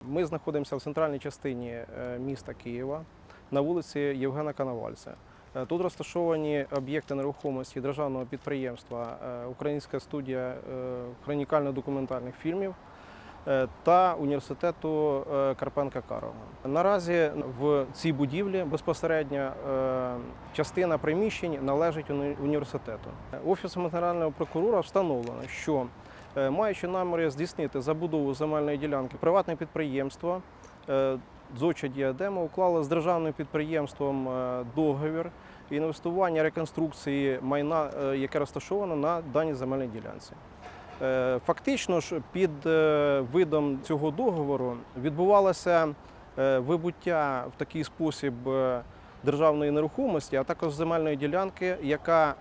Ми знаходимося в центральній частині е, міста Києва на вулиці Євгена Коновальця. Е, Тут розташовані об'єкти нерухомості державного підприємства е, Українська студія хронікально-документальних фільмів та університету е, Карпенка Карого. Наразі в цій будівлі безпосередньо е, частина приміщень належить університету. Офісом генерального прокурора встановлено, що Е, Маючи наміри здійснити забудову земельної ділянки, приватне підприємство е, Зоча Діадема уклало з державним підприємством е, договір інвестування реконструкції майна, е, яке розташовано на даній земельній ділянці. Е, Фактично ж під е, видом цього договору відбувалося е, вибуття в такий спосіб державної нерухомості, а також земельної ділянки, яка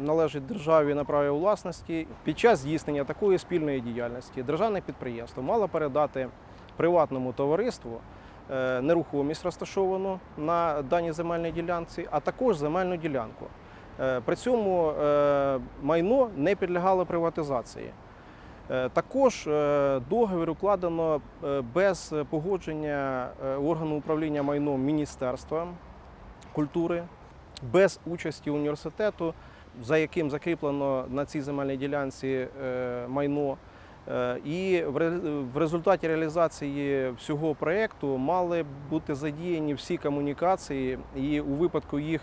належить державі на праві власності. Під час здійснення такої спільної діяльності державне підприємство мало передати приватному товариству нерухомість розташовану на даній земельній ділянці, а також земельну ділянку. Е, При цьому е, майно не підлягало приватизації. Е, Також договір укладено без погодження органу управління майном міністерства культури, без участі університету, за яким закріплено на цій земельній ділянці майно. І в ре- результаті реалізації всього проєкту мали бути задіяні всі комунікації, і у випадку їх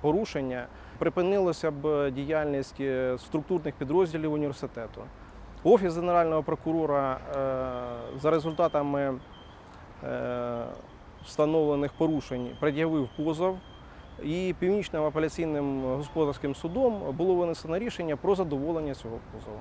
порушення припинилася б діяльність е, структурних підрозділів університету. Офіс Генерального прокурора е, за результатами е, встановлених порушень пред'явив позов. І північним апеляційним господарським судом було винесено рішення про задоволення цього позову.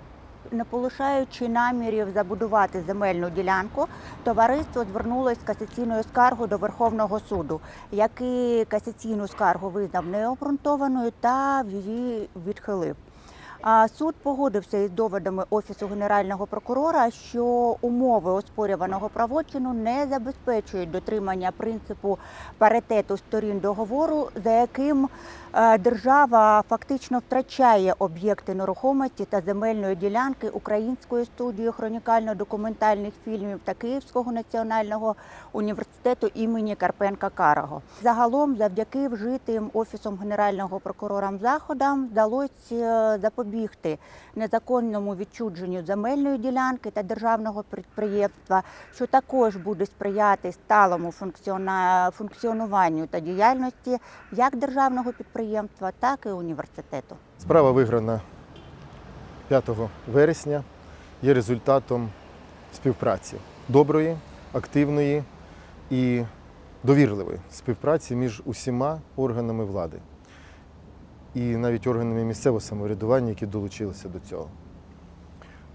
Не полишаючи намірів забудувати земельну ділянку, товариство звернулося з касаційною скаргою до Верховного суду, який касаційну скаргу визнав необґрунтованою та її відхилив. А Суд погодився із доводами Офісу Генерального прокурора, що умови оспорюваного правочину не забезпечують дотримання принципу паритету сторін договору, за яким е, держава фактично втрачає об'єкти нерухомості та земельної ділянки Української студії хронікально-документальних фільмів та Київського національного університету імені Карпенка Карого. Загалом, завдяки вжитим офісом генерального прокурора заходам, вдалося запобігти незаконному відчудженню земельної ділянки та державного підприємства, що також буде сприяти сталому функціонуванню та діяльності як державного підприємства, так і університету. Справа виграна 5 вересня є результатом співпраці доброї, активної і довірливої співпраці між усіма органами влади і навіть органами місцевого самоврядування, які долучилися до цього.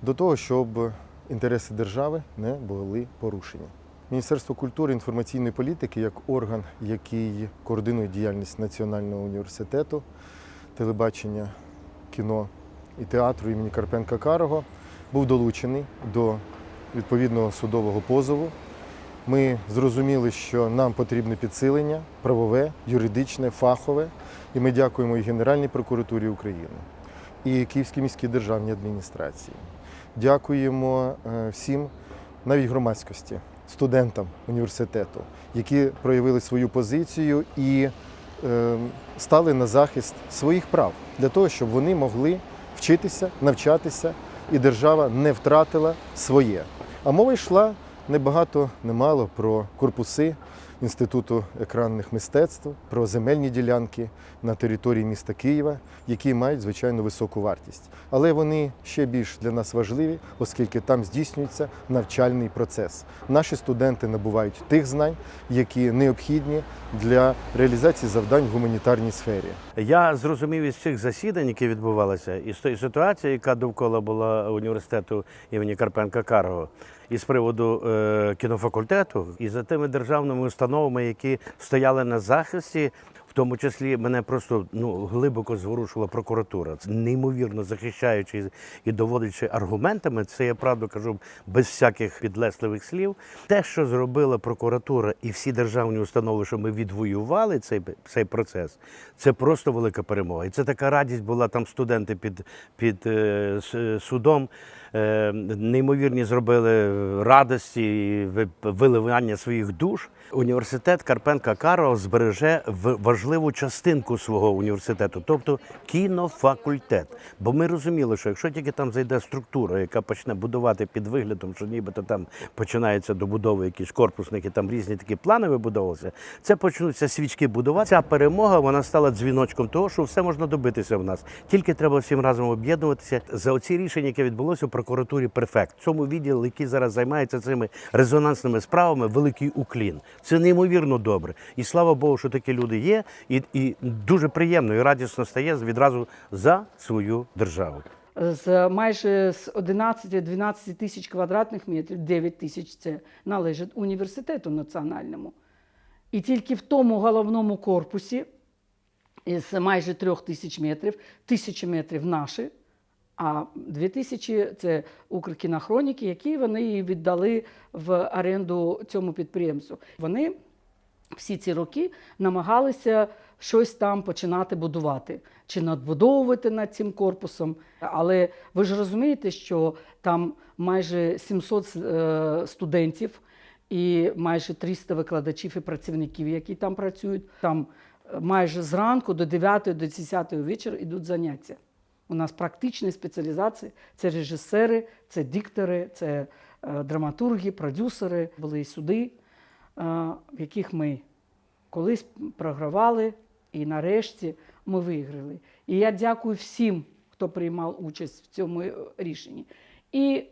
До того, щоб інтереси держави не були порушені. Міністерство культури і інформаційної політики як орган, який координує діяльність Національного університету, телебачення, кіно і театру імені Карпенка Карого, був долучений до відповідного судового позову. Ми зрозуміли, що нам потрібне підсилення правове, юридичне, фахове. І ми дякуємо і Генеральній прокуратурі України, і Київській міській державній адміністрації. Дякуємо е, всім, навіть громадськості, студентам університету, які проявили свою позицію і е, стали на захист своїх прав для того, щоб вони могли вчитися, навчатися, і держава не втратила своє. А мова йшла не багато, не про корпуси Інституту екранних мистецтв, про земельні ділянки на території міста Києва, які мають звичайно високу вартість. Але вони ще більш для нас важливі, оскільки там здійснюється навчальний процес. Наші студенти набувають тих знань, які необхідні для реалізації завдань в гуманітарній сфері. Я зрозумів із цих засідань, які відбувалися, і з тої ситуації, яка довкола була університету імені Карпенка Карого, і з приводу е, кінофакультету, і за тими державними установами, які стояли на захисті В тому числі мене просто ну глибоко зворушила прокуратура. Це неймовірно захищаючи і доводячи аргументами. Це я правду кажу без всяких підлесливих слів. Те, що зробила прокуратура і всі державні установи, що ми відвоювали цей, цей процес, це просто велика перемога. І це така радість була там студенти під, під е, судом. Е, неймовірні зробили радості, і виливання своїх душ. Університет Карпенка Карого збереже важливу частинку свого університету, тобто кінофакультет. Бо ми розуміли, що якщо тільки там зайде структура, яка почне будувати під виглядом, що нібито там починається добудова якісь корпусних і там різні такі плани вибудовувалися, це почнуться свічки будувати. Ця перемога вона стала дзвіночком того, що все можна добитися в нас. Тільки треба всім разом об'єднуватися. За оці рішення, яке відбулося прокуратурі Перфект, в цьому відділі, який зараз займається цими резонансними справами, великий уклін. Це неймовірно добре. І слава Богу, що такі люди є, і, і дуже приємно і радісно стає відразу за свою державу. з майже з 11-12 тисяч квадратних метрів, 9 тисяч це належить університету національному. І тільки в тому головному корпусі із майже трьох тисяч метрів, тисячі метрів наші, а дві тисячі це Укркінохроніки, які вони і віддали в оренду цьому підприємству. Вони всі ці роки намагалися щось там починати будувати чи надбудовувати над цим корпусом. Але ви ж розумієте, що там майже 700 е, студентів і майже 300 викладачів і працівників, які там працюють. Там е, майже зранку до 9 до 10 вечора йдуть заняття. У нас практичні спеціалізації це режисери, це диктори, це е, драматурги, продюсери. Були і суди, е, в яких ми колись програвали, і нарешті ми виграли. І я дякую всім, хто приймав участь в цьому рішенні. І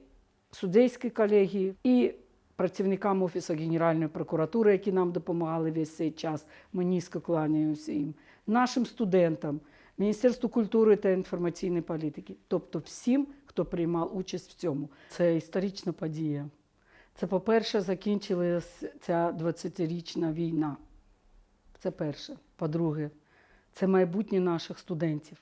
судейській колегії, і працівникам Офісу Генеральної прокуратури, які нам допомагали весь цей час. Ми низько кланяємося їм, нашим студентам, Міністерству культури та інформаційної політики, тобто всім, хто приймав участь в цьому. Це історична подія. Це, по-перше, закінчилась ця 20-річна війна. Це перше. По-друге, це майбутнє наших студентів.